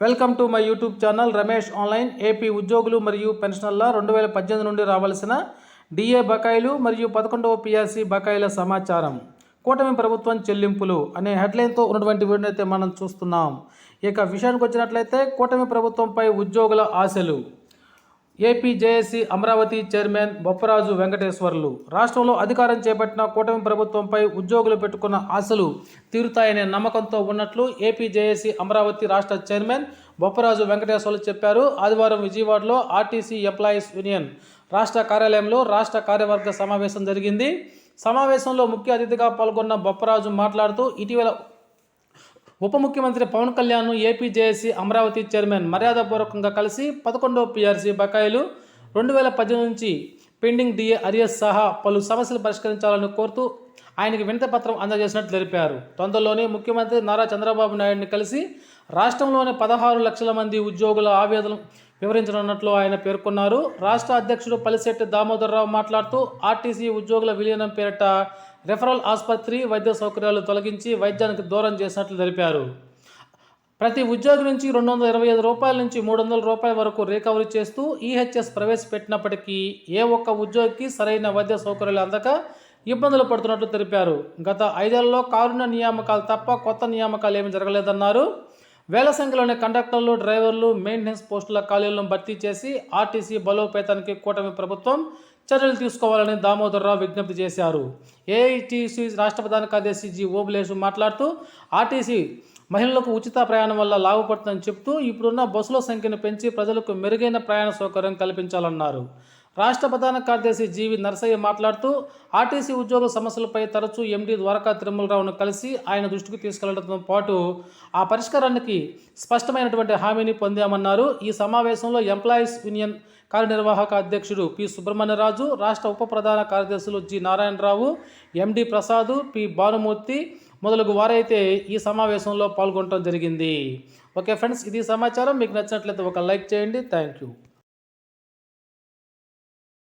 Welcome to my YouTube channel Ramesh online AP ఉద్యోగులు మరియు పెన్షనర్ల రెండు వేల పద్దెనిమిది నుండి రావాల్సిన డిఏ బకాయిలు మరియు పదకొండవ పిఆర్సీ బకాయిల సమాచారం. కూటమి ప్రభుత్వం చెల్లింపులు అనే హెడ్లైన్తో ఉన్నటువంటి వీడియో అయితే మనం చూస్తున్నాం. ఇక విషయానికి వచ్చినట్లయితే కూటమి ప్రభుత్వంపై ఉద్యోగుల ఆశలు. APJAC Amaravati chairman Bopparaju Venkateswarlu. రాష్ట్రంలో అధికారం చేపట్టిన కూటమి ప్రభుత్వంపై ఉద్యోగులు పెట్టుకున్న ఆశలు తీరుతాయనే నమ్మకంతో ఉన్నట్లు ఏపీజేఏసీ అమరావతి రాష్ట్ర చైర్మన్ బొప్పరాజు వెంకటేశ్వర్లు చెప్పారు. ఆదివారం విజయవాడలో ఆర్టీసీ ఎంప్లాయీస్ యూనియన్ రాష్ట్ర కార్యాలయంలో రాష్ట్ర కార్యవర్గ సమావేశం జరిగింది. సమావేశంలో ముఖ్య అతిథిగా పాల్గొన్న బొప్పరాజు మాట్లాడుతూ ఇటీవల ఉప ముఖ్యమంత్రి Pawan Kalyan AP JAC Amaravati chairman మర్యాదపూర్వకంగా కలిసి పదకొండవ పీఆర్సీ బకాయిలు రెండు వేల పద్దెనిమిది నుంచి పెండింగ్ డిఏ అరియస్ సహా పలు సమస్యలు పరిష్కరించాలని కోరుతూ ఆయనకి వినతి పత్రం అందజేసినట్లు తెలిపారు. తొందరలోనే ముఖ్యమంత్రి నారా చంద్రబాబు నాయుడిని కలిసి రాష్ట్రంలోని పదహారు లక్షల మంది ఉద్యోగుల ఆవేదన వివరించనున్నట్లు ఆయన పేర్కొన్నారు. రాష్ట్ర అధ్యక్షుడు పలిశెట్టి దామోదరరావు మాట్లాడుతూ ఆర్టీసీ ఉద్యోగుల విలీనం పేరిట రెఫరల్ ఆసుపత్రి వైద్య సౌకర్యాలు తొలగించి వైద్యానికి దూరం చేసినట్లు తెలిపారు. ప్రతి ఉద్యోగి నుంచి రెండు వందల ఇరవై ఐదు రూపాయల నుంచి మూడు వందల రూపాయల వరకు రికవరీ చేస్తూ ఈహెచ్ఎస్ ప్రవేశపెట్టినప్పటికీ ఏ ఒక్క ఉద్యోగికి సరైన వైద్య సౌకర్యాలు అందక ఇబ్బందులు పడుతున్నట్లు తెలిపారు. గత ఐదేళ్ళలో కారుణ్య నియామకాలు తప్ప కొత్త నియామకాలు ఏమీ జరగలేదన్నారు. వేల సంఖ్యలోని కండక్టర్లు డ్రైవర్లు మెయింటెనెన్స్ పోస్టుల ఖాళీలను భర్తీ చేసి ఆర్టీసీ బలోపేతానికి కూటమి ప్రభుత్వం చర్యలు తీసుకోవాలని దామోదరరావు విజ్ఞప్తి చేశారు. ఏఐటీసీ రాష్ట్ర ప్రధాన కార్యదర్శి జి ఓబులేషు మాట్లాడుతూ ఆర్టీసీ మహిళలకు ఉచిత ప్రయాణం వల్ల లాభపడుతుందని చెప్తూ ఇప్పుడున్న బస్సుల సంఖ్యను పెంచి ప్రజలకు మెరుగైన ప్రయాణ సౌకర్యం కల్పించాలన్నారు. రాష్ట్ర ప్రధాన కార్యదర్శి జీవి నరసయ్య మాట్లాడుతూ ఆర్టీసీ ఉద్యోగ సమస్యలపై తరచూ ఎండీ ద్వారకా తిరుమలరావును కలిసి ఆయన దృష్టికి తీసుకెళ్ళడంతో పాటు ఆ పరిష్కారానికి స్పష్టమైనటువంటి హామీని పొందామన్నారు. ఈ సమావేశంలో ఎంప్లాయీస్ యూనియన్ కార్యనిర్వాహక అధ్యక్షుడు పి సుబ్రహ్మణ్యరాజు రాష్ట్ర ఉప ప్రధాన కార్యదర్శులు G Narayana Rao MD Prasad P Bhanumurthy మొదలగు వారైతే ఈ సమావేశంలో పాల్గొనడం జరిగింది. ఓకే ఫ్రెండ్స్ ఇది సమాచారం. మీకు నచ్చినట్లయితే ఒక లైక్ చేయండి. Thank you.